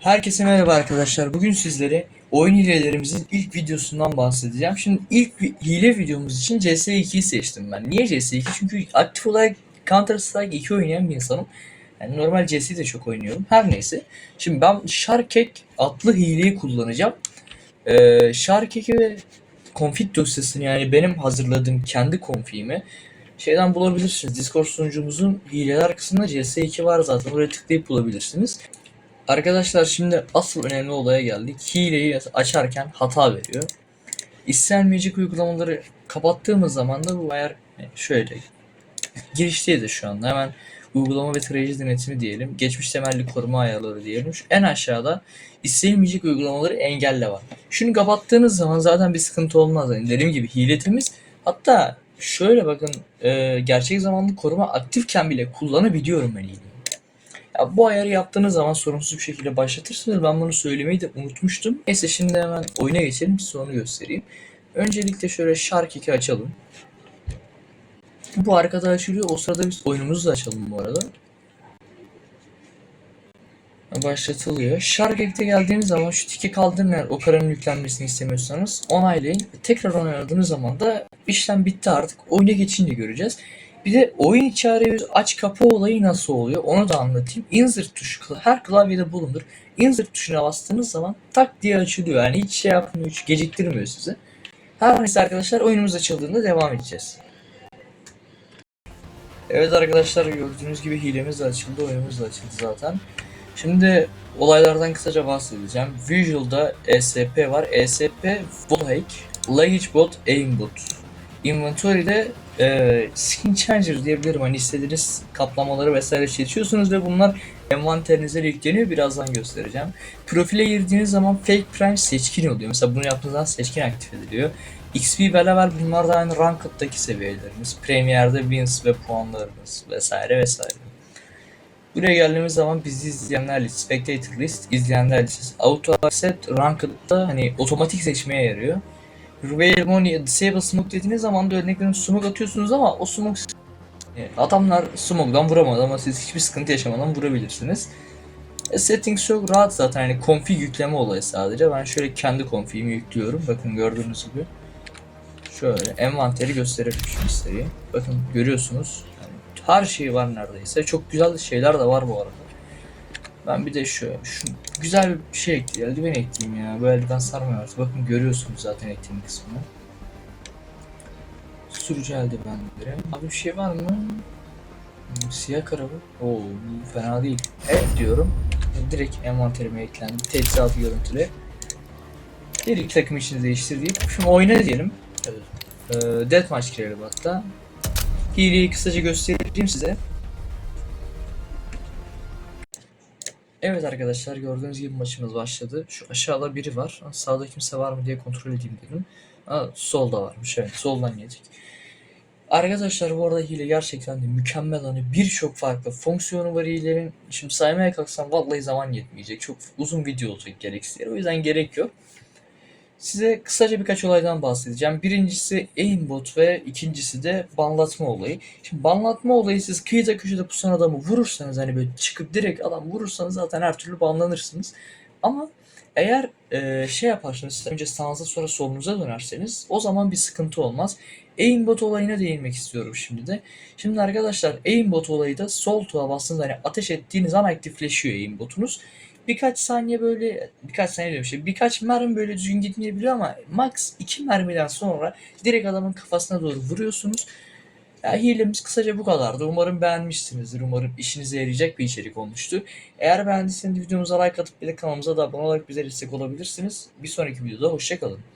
Herkese merhaba arkadaşlar. Bugün sizlere oyun hilelerimizin ilk videosundan bahsedeceğim. Şimdi ilk hile videomuz için CS2'yi seçtim ben. Niye CS2? Çünkü aktif olarak Counter Strike 2 oynayan bir insanım. Yani normal CS'yi de çok oynuyorum. Her neyse. Şimdi ben Sharkek adlı hileyi kullanacağım. Ee, Sharkek'i ve config dosyasını yani benim hazırladığım kendi config'imi şeyden bulabilirsiniz. Discord sunucumuzun hileler kısmında CS2 var zaten. Oraya tıklayıp bulabilirsiniz. Arkadaşlar şimdi asıl önemli olaya geldik. Hileyi açarken hata veriyor. İstenmeyecek uygulamaları kapattığımız zaman da bu ayar şöyle. Girişteyiz de şu anda. Hemen uygulama ve tarayıcı denetimi diyelim. Geçmiş temelli koruma ayarları diyelim. Şu en aşağıda istenmeyecek uygulamaları engelle var. Şunu kapattığınız zaman zaten bir sıkıntı olmaz. Yani dediğim gibi hile temiz. Hatta şöyle bakın e, gerçek zamanlı koruma aktifken bile kullanabiliyorum ben hileyi. Ya bu ayarı yaptığınız zaman sorunsuz bir şekilde başlatırsınız. Ben bunu söylemeyi de unutmuştum. Neyse şimdi hemen oyuna geçelim. Size onu göstereyim. Öncelikle şöyle Shark 2 açalım. Bu arkada açılıyor. O sırada biz oyunumuzu da açalım bu arada. Başlatılıyor. Shark 2'ye geldiğiniz zaman şu tiki kaldırın eğer o karanın yüklenmesini istemiyorsanız onaylayın. Tekrar onayladığınız zaman da işlem bitti artık. Oyuna geçince göreceğiz. Bir de oyun içi aç kapa olayı nasıl oluyor onu da anlatayım. Insert tuşu her klavyede bulunur. Insert tuşuna bastığınız zaman tak diye açılıyor. Yani hiç şey yapmıyor, hiç geciktirmiyor sizi. Her neyse arkadaşlar oyunumuz açıldığında devam edeceğiz. Evet arkadaşlar gördüğünüz gibi hilemiz de açıldı, oyunumuz da açıldı zaten. Şimdi olaylardan kısaca bahsedeceğim. Visual'da ESP var. ESP Wallhack, Luggage Bot, Aimbot. Inventory'de e, skin changer diyebilirim. Hani istediğiniz kaplamaları vesaire seçiyorsunuz ve bunlar envanterinize yükleniyor. Birazdan göstereceğim. Profile girdiğiniz zaman fake prime seçkin oluyor. Mesela bunu yaptığınız zaman seçkin aktif ediliyor. XP level bunlar da aynı ranked'daki seviyelerimiz. Premier'de wins ve puanlarımız vesaire vesaire. Buraya geldiğimiz zaman bizi izleyenler list, spectator list, izleyenler listesi. Auto accept ranked'da hani otomatik seçmeye yarıyor. Reveal Money Disable Smoke dediğiniz zaman da örneklerin smoke atıyorsunuz ama o smoke e, adamlar smoke'dan vuramaz ama siz hiçbir sıkıntı yaşamadan vurabilirsiniz. E, settings çok rahat zaten hani config yükleme olayı sadece. Ben şöyle kendi config'imi yüklüyorum. Bakın gördüğünüz gibi. Şöyle envanteri gösterebilirim size. Bakın görüyorsunuz. Yani her şey var neredeyse. Çok güzel şeyler de var bu arada. Ben bir de şu, şu güzel bir şey ekleyeyim. Eldiven ekleyeyim ya. Bu eldiven sarmıyor artık. Bakın görüyorsunuz zaten eklediğim kısmını. Sürücü eldivenleri. Abi bir şey var mı? Hmm, Siyah karabı. Oo fena değil. Evet diyorum. Direkt envanterime eklendi. Teçhizatı görüntüle. Dedik takım işini değiştir deyip. Şimdi oyna diyelim. Evet. Ee, Deathmatch girelim hatta. Hileyi kısaca göstereyim size. Evet arkadaşlar gördüğünüz gibi maçımız başladı. Şu aşağıda biri var. Sağda kimse var mı diye kontrol edeyim dedim. Aa, solda varmış evet soldan gelecek. Arkadaşlar bu arada hile gerçekten de mükemmel hani birçok farklı fonksiyonu var hilelerin. Şimdi saymaya kalksam vallahi zaman yetmeyecek. Çok uzun video olacak gereksiz. O yüzden gerek yok. Size kısaca birkaç olaydan bahsedeceğim. Birincisi aimbot ve ikincisi de banlatma olayı. Şimdi banlatma olayı siz kıyıda köşede pusan adamı vurursanız hani böyle çıkıp direkt adam vurursanız zaten her türlü banlanırsınız. Ama eğer e, şey yaparsanız önce sağınıza sonra solunuza dönerseniz o zaman bir sıkıntı olmaz. Aimbot olayına değinmek istiyorum şimdi de. Şimdi arkadaşlar aimbot olayı da sol tuğa bastığınız hani ateş ettiğiniz an aktifleşiyor aimbotunuz birkaç saniye böyle birkaç saniye diyorum şey birkaç mermi böyle düzgün gitmeyebiliyor ama max 2 mermiden sonra direkt adamın kafasına doğru vuruyorsunuz. Ya hilemiz kısaca bu kadardı. Umarım beğenmişsinizdir. Umarım işinize yarayacak bir içerik olmuştu. Eğer beğendiyseniz videomuza like atıp bir de kanalımıza da abone olarak bize destek olabilirsiniz. Bir sonraki videoda hoşçakalın.